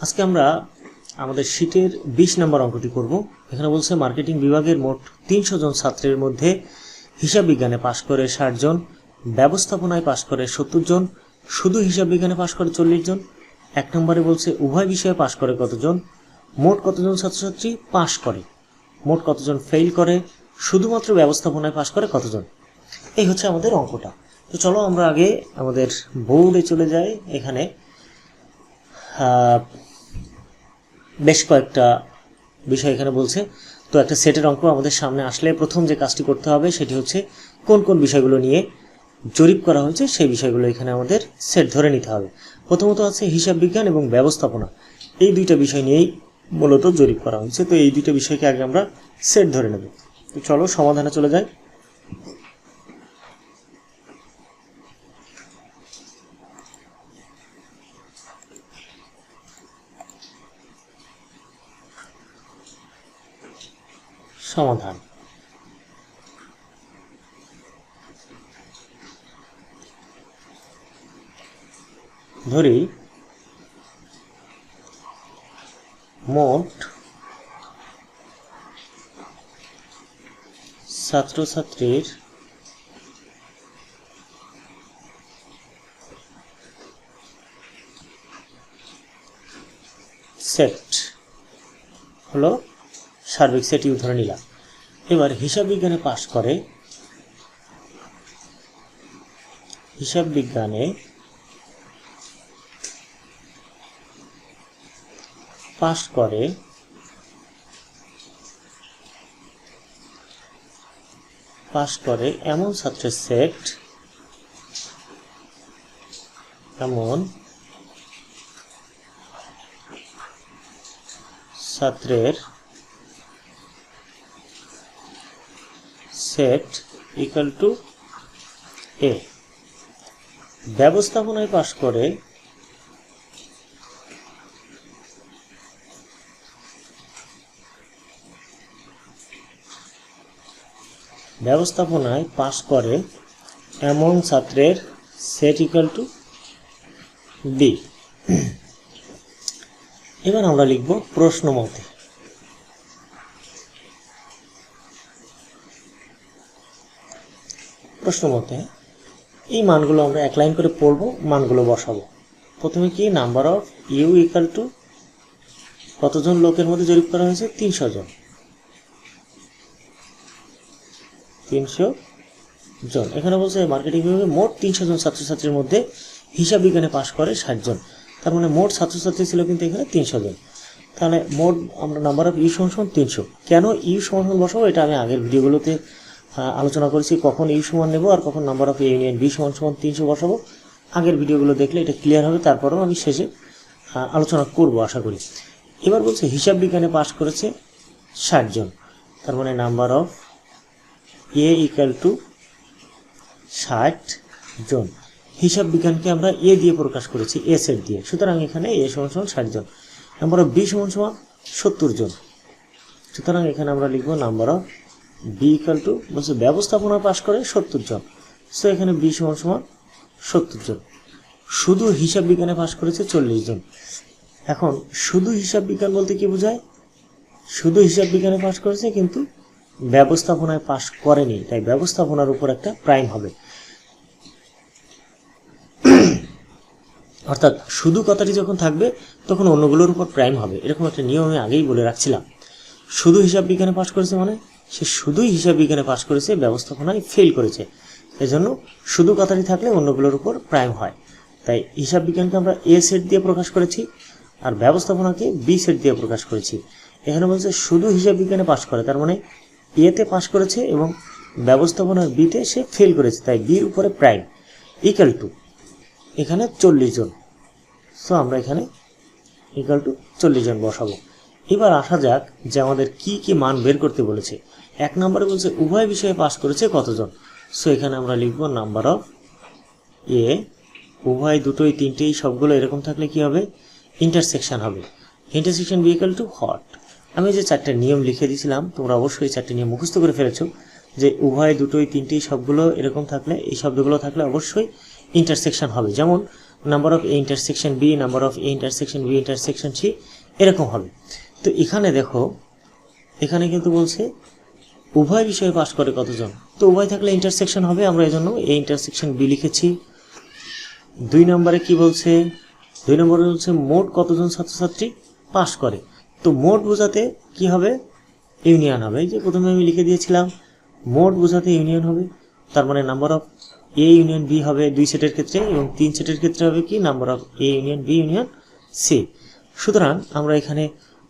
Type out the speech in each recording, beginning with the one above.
আজকে আমরা আমাদের শীটের বিশ নম্বর অঙ্কটি করব। এখানে বলছে মার্কেটিং বিভাগের মোট তিনশো জন ছাত্রের মধ্যে হিসাব বিজ্ঞানে পাশ করে ষাট জন, ব্যবস্থাপনায় পাশ করে সত্তর জন, শুধু হিসাব বিজ্ঞানে পাশ করে চল্লিশ জন। এক নম্বরে বলছে, উভয় বিষয়ে পাশ করে কতজন? মোট কতজন ছাত্রছাত্রী? পাশ করে। মোট কতজন ফেল করে? শুধুমাত্র ব্যবস্থাপনায় পাশ করে কতজন? এই হচ্ছে আমাদের অঙ্কটা। তো চলো আমরা আগে আমাদের বোর্ডে চলে যাই। এখানে বেশ কয়েকটা বিষয় এখানে বলছে। তো একটা সেটের অঙ্ক আমাদের সামনে আসলে প্রথম যে কাজটি করতে হবে সেটি হচ্ছে কোন কোন বিষয়গুলো নিয়ে জরিপ করা হয়েছে, সেই বিষয়গুলো এখানে আমাদের সেট ধরে নিতে হবে। প্রথমত আছে হিসাব বিজ্ঞান এবং ব্যবস্থাপনা। এই দুইটা বিষয় নিয়েই মূলত জরিপ করা হয়েছে। তো এই দুইটা বিষয়কে আগে আমরা সেট ধরে নেব। তো চলো সমাধানে চলে যাই। সমাধান। ধরি মোট ছাত্রছাত্রীর সেট হলো সার্বিক সেট ধরে নিলাম। এবার হিসাব বিজ্ঞানে পাশ করে হিসাব বিজ্ঞানে পাশ করে পাশ করে এমন ছাত্রের সেট, এমন ছাত্রের সেট ইকাল টু এ ব্যবস্থাপনায় পাশ করে ব্যবস্থাপনায় পাশ করে এমন ছাত্রের সেট ইকাল টু বি এবার আমরা লিখব প্রশ্ন মতে প্রশ্ন মতে এই মানগুলো আমরা এক লাইন করে পড়ব, মানগুলো বসাবো। প্রথমে কি? Number of U equal to কতজন লোকের মধ্যে জরিপ করা হয়েছে? তিনশো জন। তিনশো জন। এখানে বলছে মার্কেটিং বিভাগে মোট তিনশো জন ছাত্রছাত্রীর মধ্যে হিসাব বিজ্ঞানে পাশ করে ষাট জন। তার মানে মোট ছাত্রছাত্রী ছিল কিন্তু এখানে তিনশো জন। তাহলে মোট আমরা নাম্বার অফ ইউ সমান তিনশো। কেন ইউ সমান বসাবো? এটা আমি আগের ভিডিওগুলোতে আলোচনা করেছি, কখন ইউ সমান নেব আর কখন নাম্বার অফ ইউনিয়ন বি সমান সমান তিনশো বসাবো। আগের ভিডিওগুলো দেখলে এটা ক্লিয়ার হবে, তারপরেও আমি শেষে আলোচনা করব আশা করি। এবার বলছে, হিসাব বিজ্ঞানে পাশ করেছে ষাট জন। তার মানে number of A equal to ষাট জন। হিসাব বিজ্ঞানকে আমরা এ দিয়ে প্রকাশ করেছি এ সেট দিয়ে। সুতরাং এখানে এ সমান সমান ষাট জন। নাম্বার অফ বি সমান সমান সত্তর জন। সুতরাং এখানে আমরা লিখব number of B equal to বলছে, ব্যবস্থাপনা পাশ করে সত্তর জন। সো এখানে বি সমান সমান সত্তর জন। শুধু হিসাব বিজ্ঞানে পাশ করেছে চল্লিশ জন। এখন, শুধু হিসাব বিজ্ঞান বলতে কি বোঝায়? শুধু হিসাব বিজ্ঞানে পাশ করেছে, কিন্তু ব্যবস্থাপনায় পাশ করেনি। তাই ব্যবস্থাপনার উপর একটা প্রাইম হবে। অর্থাৎ, শুধু কথাটি যখন থাকবে, তখন অন্যগুলোর উপর প্রাইম হবে। এরকম একটা নিয়ম আমি আগেই বলে রাখছিলাম। শুধু হিসাব বিজ্ঞানে পাশ করেছে মানে? সে শুধুই হিসাব বিজ্ঞানে পাশ করেছে, ব্যবস্থাপনায় ফেল করেছে। এজন্য শুধু কথাটি থাকলে অন্যগুলোর উপর প্রাইম হয়। তাই হিসাব বিজ্ঞানকে আমরা এ সেট দিয়ে প্রকাশ করেছি আর ব্যবস্থাপনাকে বি সেট দিয়ে প্রকাশ করেছি। এখানে বলছে শুধু হিসাব বিজ্ঞানে পাশ করে, তার মানে এতে পাশ করেছে এবং ব্যবস্থাপনার বিতে সে ফেল করেছে, তাই বির উপরে প্রাইম ইকাল টু এখানে চল্লিশ জন। সো আমরা এখানে ইকাল টু চল্লিশ জন বসাবো। এবার আসা যাক যে আমাদের কি কি মান বের করতে বলেছে। এক নম্বরে বলছে, উভয় বিষয়ে পাশ করেছে কতজন? সো এখানে আমরা লিখব নাম্বার অফ এ উভয় দুটোই তিনটেই সবগুলো এরকম থাকলে কি হবে? ইন্টারসেকশন হবে। ইন্টারসেকশন বিকাল টু হট আমি যে চারটে নিয়ম লিখে দিয়েছিলাম, তোমরা অবশ্যই চারটে নিয়ম মুখস্থ করে ফেলেছো যে উভয় দুটোই তিনটেই সবগুলো এরকম থাকলে, এই শব্দগুলো থাকলে অবশ্যই ইন্টারসেকশন হবে। যেমন number of A intersection B number of A intersection B intersection C এরকম হবে। তো এখানে দেখো, এখানে কিন্তু বলছে, উভয় বিষয়ে পাশ করে কতজন? তো উভয় থাকলে ইন্টারসেকশন হবে, আমরা এই জন্য এই ইন্টারসেকশন বি লিখেছি। দুই নম্বরে কি বলছে? দুই নম্বরে বলছে মোট কতজন ছাত্রছাত্রী পাশ করে? তো মোট বোঝাতে কি হবে? ইউনিয়ন হবে। এই যে প্রথমে আমি লিখে দিয়েছিলাম, মোট বোঝাতে ইউনিয়ন হবে, তার মানে number of A union B হবে দুই সেটের ক্ষেত্রে এবং তিন সেটের ক্ষেত্রে হবে কি? Number of A union B union C সুতরাং আমরা এখানে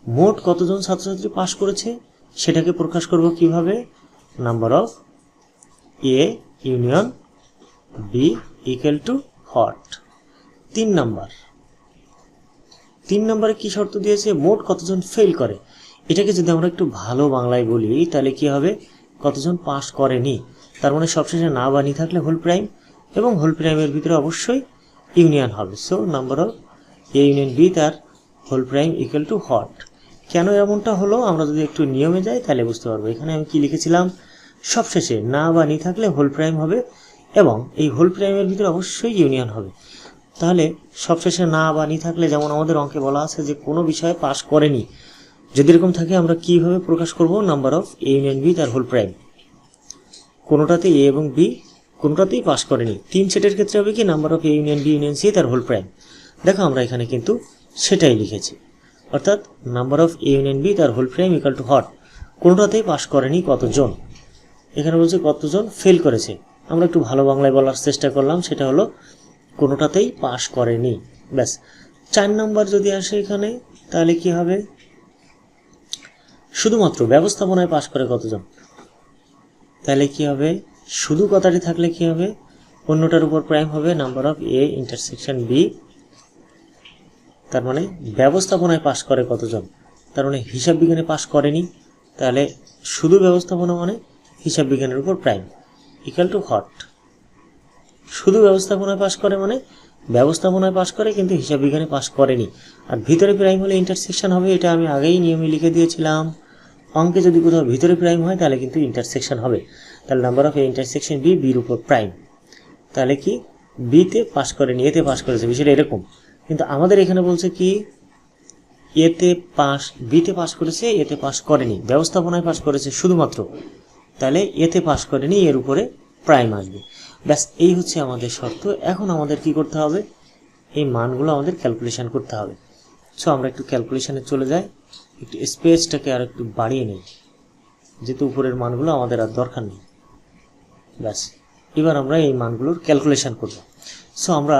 মোট কতজন ছাত্রছাত্রী পাশ করেছে সেটাকে প্রকাশ করব কীভাবে? Number of A union B equal to hot তিন নাম্বার। তিন নম্বরে কি শর্ত দিয়েছে? মোট কতজন ফেল করে? এটাকে যদি আমরা একটু ভালো বাংলায় বলি, তাহলে কি হবে? কতজন পাস করেনি? তার মানে সবশেষে না বানি থাকলে হোল প্রাইম এবং হোল প্রাইমের ভিতরে অবশ্যই ইউনিয়ন হবে। So number of A union B তার হোল প্রাইম ইকুয়াল টু হট কেন এমনটা হলো? আমরা যদি একটু নিয়মে যাই, তাহলে বুঝতে পারব। এখানে আমি কি লিখেছিলাম? সবশেষে না বা নি থাকলে হোল প্রাইম হবে এবং এই হোল প্রাইমের ভিতরে অবশ্যই ইউনিয়ন হবে। তাহলে সবশেষে না বা নি থাকলে যেমন আমাদের অঙ্কে বলা আছে যে কোনো বিষয়ে পাশ করেনি। যদি এরকম থাকে, আমরা কীভাবে প্রকাশ করব? Number of A union B তার হোল প্রাইম কোনোটাতে এ এবং বি কোনোটাতেই পাশ করেনি। তিন সেটের ক্ষেত্রে হবে কি? Number of A union B union C তার হোল প্রাইম দেখো, আমরা এখানে কিন্তু সেটাই লিখেছি। অর্থাৎ number of A union B তার হোল প্রাইম ইকাল টু হট কোনোটাতেই পাশ করেনি কতজন? এখানে বলছে কতজন ফেল করেছে। আমরা একটু ভালো বাংলায় বলার চেষ্টা করলাম, সেটা হলো কোনোটাতেই পাশ করেনি। ব্যাস। চার নাম্বার যদি আসে এখানে, তাহলে কি হবে? শুধুমাত্র ব্যবস্থাপনায় পাশ করে কতজন? তাহলে কি হবে? শুধু কথাটি থাকলে কি হবে? অন্যটার উপর প্রাইম হবে number of A intersection B তার মানে ব্যবস্থাপনায় পাশ করে কতজন? তার মানে হিসাব বিজ্ঞানে পাশ করেনি, তাহলে শুধু ব্যবস্থাপনা মানে হিসাব বিজ্ঞানের উপর প্রাইম ইকাল টু হট শুধু ব্যবস্থাপনায় পাশ করে মানে ব্যবস্থাপনায় পাশ করে কিন্তু হিসাব বিজ্ঞানে পাশ করেনি। আর ভিতরে প্রাইম হলে ইন্টারসেকশন হবে, এটা আমি আগেই নিয়মে লিখে দিয়েছিলাম। অঙ্কে যদি কোথাও ভিতরে প্রাইম হয়, তাহলে কিন্তু ইন্টারসেকশন হবে। তাহলে নাম্বার অফ ইন্টারসেকশন বি বির উপর প্রাইম তাহলে কি? বিতে পাশ করেনি এতে পাশ করেছে, বিষয়টা এরকম। কিন্তু আমাদের এখানে বলছে কি, এতে পাস বিতে পাস করেছে, এতে পাস করেনি। ব্যবস্থাপনায় পাস করেছে শুধুমাত্র। তাহলে এতে পাস করেনি, এর উপরে প্রাইম আসবে। ব্যাস, এই হচ্ছে আমাদের শর্ত। এখন আমাদের কি করতে হবে? এই মানগুলো আমাদের ক্যালকুলেশন করতে হবে। সো আমরা একটু ক্যালকুলেশনে চলে যাই। একটু স্পেসটাকে আর একটু বাড়িয়ে নিই। যেহেতু উপরের মানগুলো আমাদের আর দরকার নেই। ব্যাস, এবার আমরা এই মানগুলোর ক্যালকুলেশন করব। সো আমরা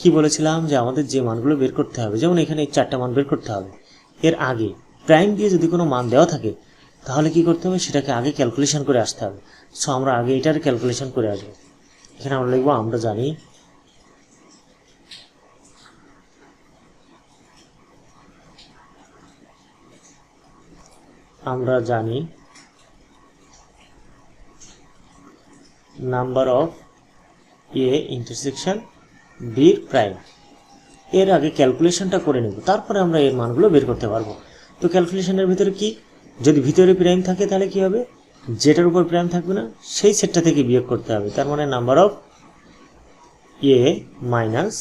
কি বলেছিলাম যে আমাদের যে মানগুলো বের করতে হবে, যেমন এখানে এই চারটা মান বের করতে হবে, এর আগে প্রাইম দিয়ে যদি কোনো মান দেওয়া থাকে, তাহলে কি করতে হবে? সেটাকে আগে ক্যালকুলেশন করে আসতে হবে। সো আমরা আগে এটার ক্যালকুলেশন করে আসব। এখানে আমরা লিখব, আমরা জানি আমরা জানি নাম্বার অফ এ ইন্টারসেকশন বির প্রাইম এর আগে ক্যালকুলেশনটা করে নেব, তারপরে আমরা এর মানগুলো বের করতে পারব। তো ক্যালকুলেশনের ভিতরে কি? যদি ভিতরে প্রাইম থাকে তাহলে কি হবে? যেটার উপর প্রাইম থাকবে না, সেই সেটটা থেকে বিয়োগ করতে হবে। তার মানে number of A minus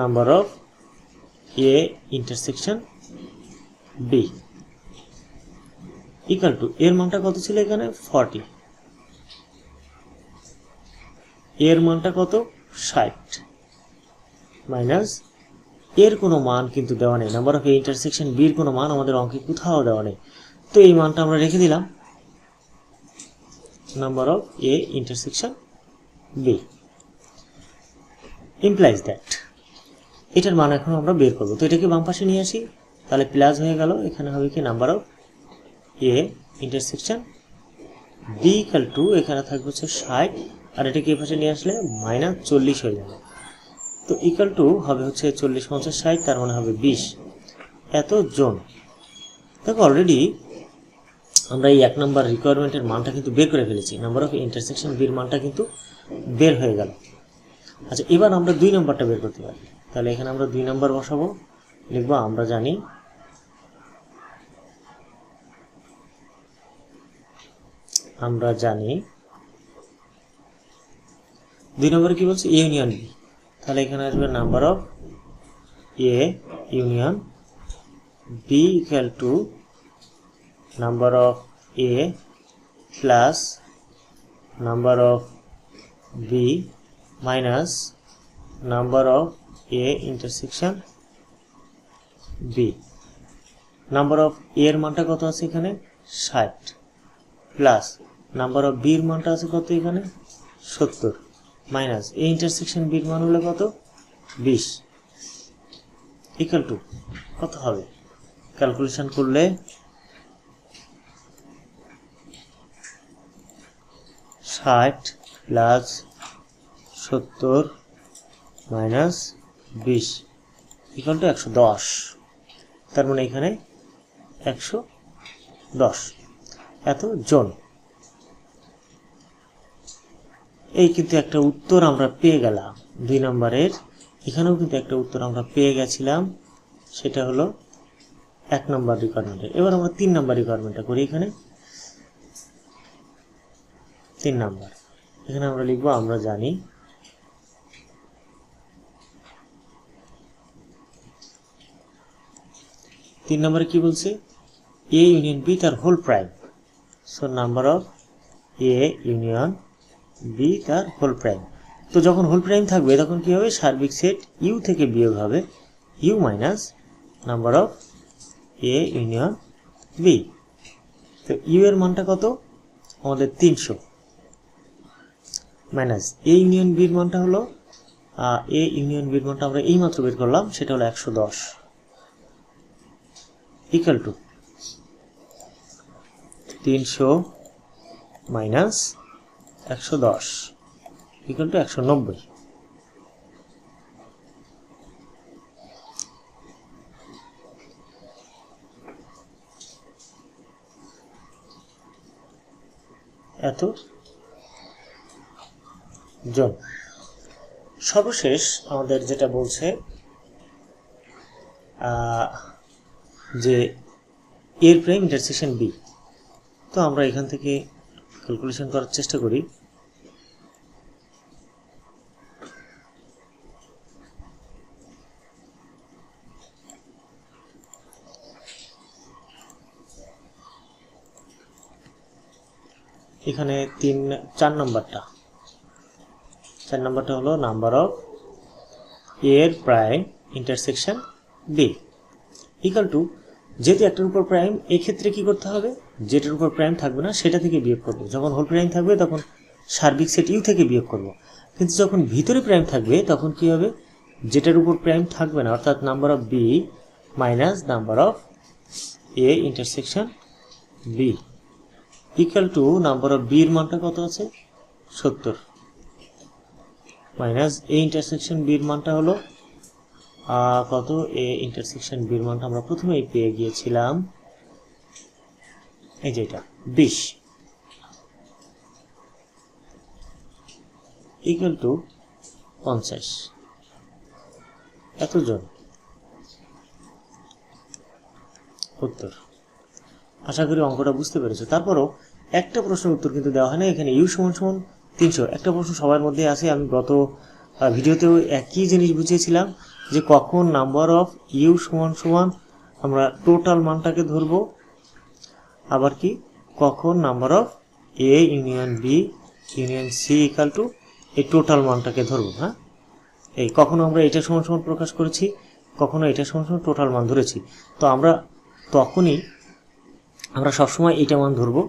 number of A intersection B equal to এর মানটা কত ছিল এখানে? ফর্টি এর মানটা কত? ষাট। মাইনাস এর কোনো মান কিন্তু দেওয়া নেই। নাম্বার অফ এ ইন্টারসেকশন বির কোনো মান আমাদের অঙ্কে কোথাও দেওয়া নেই। তো এই মানটা আমরা রেখে দিলাম। Number of A intersection B implies that এটার মান এখন আমরা বের করব। তো এটাকে বাম পাশে নিয়ে আসি। তাহলে প্লাস হয়ে গেল। এখানে হবে কি? Number of A intersection B equal to এখানে থাকবে হচ্ছে ষাট। আর এটাকে এই পাশে নিয়ে আসলে? মাইনাস চল্লিশ হয়ে যাবে। তো ইকাল টু হবে হচ্ছে চল্লিশ, পঞ্চাশ, ষাট, তার মানে হবে বিশ। এত জন। দেখো অলরেডি আমরা এই এক নম্বর রিকোয়ারমেন্টের মানটা কিন্তু বের করে ফেলেছি। নাম্বার অফ ইন্টারসেকশন বির মানটা কিন্তু বের হয়ে গেল। আচ্ছা এবার আমরা দুই নম্বরটা বের করতে পারি। তাহলে এখানে আমরা দুই নম্বর বসাবো। লিখব, আমরা জানি আমরা জানি দুই নম্বরে কি বলছে? Union B. তাহলে এখানে আসবে number of A union B equal to number of A plus number of B minus number of A intersection B number of A এর মানটা কত আছে এখানে? ষাট। প্লাস নাম্বার অফ বির মানটা আছে কত এখানে? সত্তর। মাইনাস এ ইন্টারসেকশন বির মান হলো কত? বিশ। ইকাল টু কত হবে? ক্যালকুলেশন করলে ষাট প্লাস সত্তর মাইনাস বিশ ইকাল টু একশো দশ। তার মানে এখানে একশো দশ। এত জন। এই কিন্তু একটা উত্তর আমরা পেয়ে গেলাম। দুই নম্বরের, এখানেও কিন্তু একটা উত্তর আমরা পেয়ে গেছিলাম। সেটা হলো এক নম্বর রিকোয়ারমেন্টের এবার আমরা তিন নম্বর রিকোয়ারমেন্টটা করি এখানে। তিন নাম্বার। এখানে আমরা লিখব, আমরা জানি তিন নম্বরে কি বলছে? এ ইউনিয়ন বি তার whole prime so number of A union B তার হোল প্রাইম তো যখন হোল প্রাইম থাকবে, তখন কি হবে? সার্বিক সেট ইউ থেকে বিয়োগ হবে। U minus number of A union B তো ইউ এর মানটা কত? আমাদের তিনশো। মাইনাস এ ইউনিয়ন বির মানটা হলো এ ইউনিয়ন বির মানটা আমরা এইমাত্র বের করলাম, সেটা হলো একশো দশ। ইকাল টু তিনশো মাইনাস একশো দশ। ইকাল টু একশো নব্বই। এত জন। সর্বশেষ আমাদের যেটা বলছে যে এর প্রাইম ইন্টারসেকশন বি তো আমরা এখান থেকে ক্যালকুলেশন করার চেষ্টা করি। এখানে তিন, চার নম্বরটা। চার নম্বরটা হলো নাম্বার অফ এর prime intersection B equal to যেহেতু একটার উপর প্রাইম এক্ষেত্রে কি করতে হবে? যেটার উপর প্রাইম থাকবে না, সেটা থেকে বিয়োগ করব। যখন হোল প্রাইম থাকবে, তখন সার্বিক সেট ইউ থেকে বিয়োগ করব। কিন্তু যখন ভিতরে প্রাইম থাকবে, তখন কি হবে? যেটার উপর প্রাইম থাকবে না, অর্থাৎ number of B minus number of A intersection B equal to number of বির মানটা কত আছে? সত্তর। মাইনাস এ ইন্টারসেকশন বির মানটা হলো কত? এ ইন্টারসেকশন বির মানটা আমরা প্রথমেই পেয়ে গিয়েছিলাম। এই যে এটা বিশ ইকুয়াল টু পঞ্চাশ। এতজন। উত্তর। আশা করি অঙ্কটা বুঝতে পেরেছ। তারপরও একটা প্রশ্নের উত্তর কিন্তু দেওয়া হয় না। এখানে ইউ সমান সমান তিনশো। একটা প্রশ্ন সবার মধ্যে আছে। আমি গত ভিডিওতেও একই জিনিস বুঝিয়েছিলাম যে কখন নাম্বার অফ ইউ সমান সমান আমরা টোটাল মানটাকে ধরবো। আবার কি? কখন? Number of A union B union C equal to এই টোটাল মানটাকে ধরবো হ্যাঁ? এই কখনো আমরা এটা সমান সমান প্রকাশ করেছি, কখনো এটা সমান সমান টোটাল মান ধরেছি। তো আমরা তখনই আমরা সবসময় এইটা মান ধরবো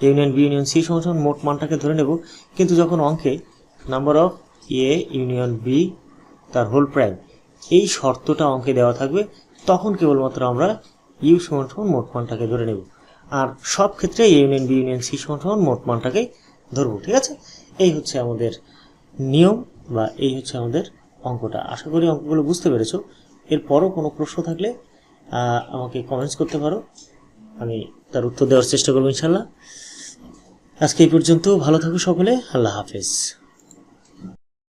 ইউনিয়ন বি ইউনিয়ন সি সমান সমান মোট মানটাকে ধরে নেব। কিন্তু যখন অঙ্কে number of A union B তার হোল প্রাইম এই শর্তটা অঙ্কে দেওয়া থাকবে, তখন কেবলমাত্র আমরা ইউ সমান সমান মোট মানটাকে ধরে নেব। আর সব ক্ষেত্রে ইউনিয়ন বি ইউনিয়ন সি সমান মোট মানটাকে ধরবো, ঠিক আছে? এই হচ্ছে আমাদের নিয়ম বা এই হচ্ছে আমাদের অঙ্কটা। আশা করি অঙ্কগুলো বুঝতে পেরেছ। এরপরও কোনো প্রশ্ন থাকলে আমাকে কমেন্টস করতে পারো। আমি তার উত্তর দেওয়ার চেষ্টা করব ইনশাল্লাহ আজকে এই পর্যন্ত। ভালো থাকো সকলে। আল্লাহ হাফেজ।